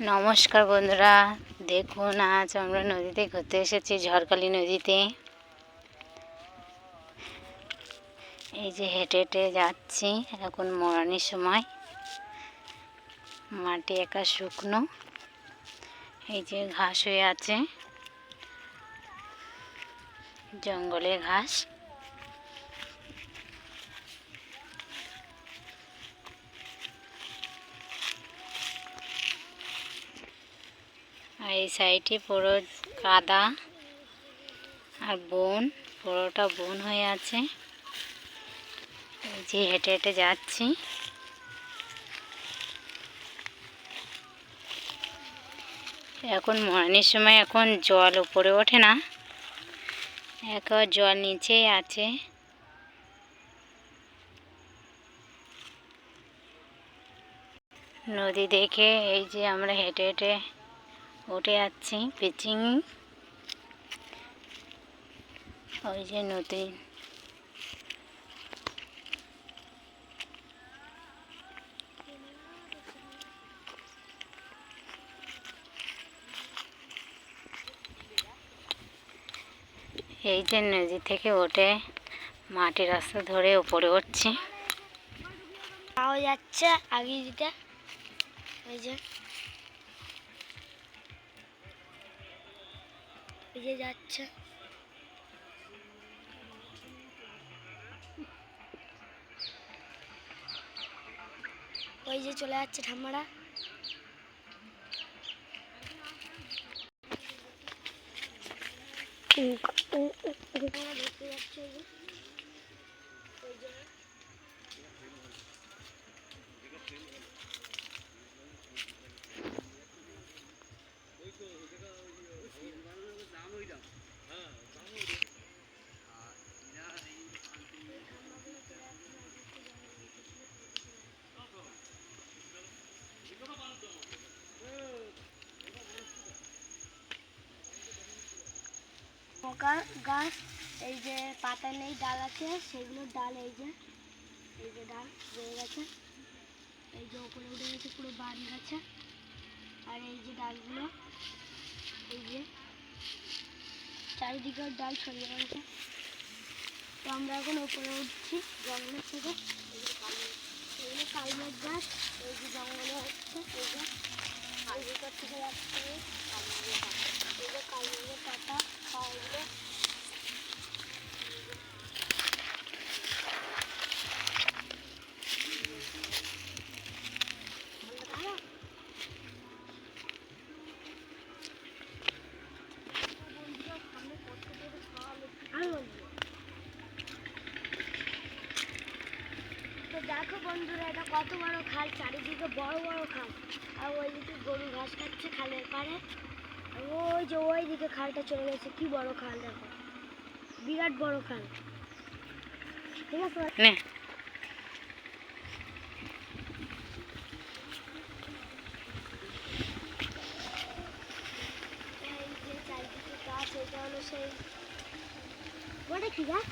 নমস্কার বন্ধুরা, দেখুন আজ আমরা নদীতে ঘুরতে এসেছি, ঝড়খালি নদীতে। এই যে হেঁটে হেঁটে যাচ্ছি, এখন মরানির সময়। মাটি একা শুকনো, এই যে ঘাস হয়ে আছে। জঙ্গলে ঘাস। আর এই সাইডে পুরো কাদা আর বন, পুরোটা বন হয়ে আছে। এই যে হেঁটে হেঁটে যাচ্ছি। এখন মরণের সময় এখন জল উপরে ওঠে না। একবার জল নিচেই আছে। নদী দেখে এই যে আমরা হেঁটে হেঁটে উঠে যাচ্ছি পিচিং ওই যে নদী। এই যে নদী থেকে উঠে মাটি রাস্তা ধরে উপরে উঠছি। পাওয়া যাচ্ছে আগে যেটা, ওই যে যে যাচ্ছে। ওই যে চলে যাচ্ছে ঠাম্মারা। ধরতে যাচ্ছে গাছ, এই যে পাতা নেই, ডাল আছে সেগুলোর ডাল, এই যে এই যে ডাল রয়ে গেছে, এই যে ওপরে উঠে গেছে পুরো বাড়ি গেছে, আর এই যে ডালগুলো, এই যে চারিদিকের ডাল ছড়িয়ে গেছে তো আমরা এখন ওপরে উঠছি জঙ্গলের থেকে, এই যে এগুলো কালমেঘ গাছ, এই যে জঙ্গলে হচ্ছে, এই যে থেকে যাচ্ছে কালমেঘের পাতা এই যে কালমেঘের পাতা পাওয়াগুলো তো দেখো বন্ধুরা এটা কত বড় খাল? চারিদিকে বড় বড় খাল। আর ওইদিকে গরু ঘাস খাচ্ছে খালের পাড়ে। ওই যে ওই দিকে খালটা চলে গেছে। কি বড় খাল দেখো। বিরাট বড় খাল। ঠিক আছে? এটা হলো সেই ওটা কি গাছ?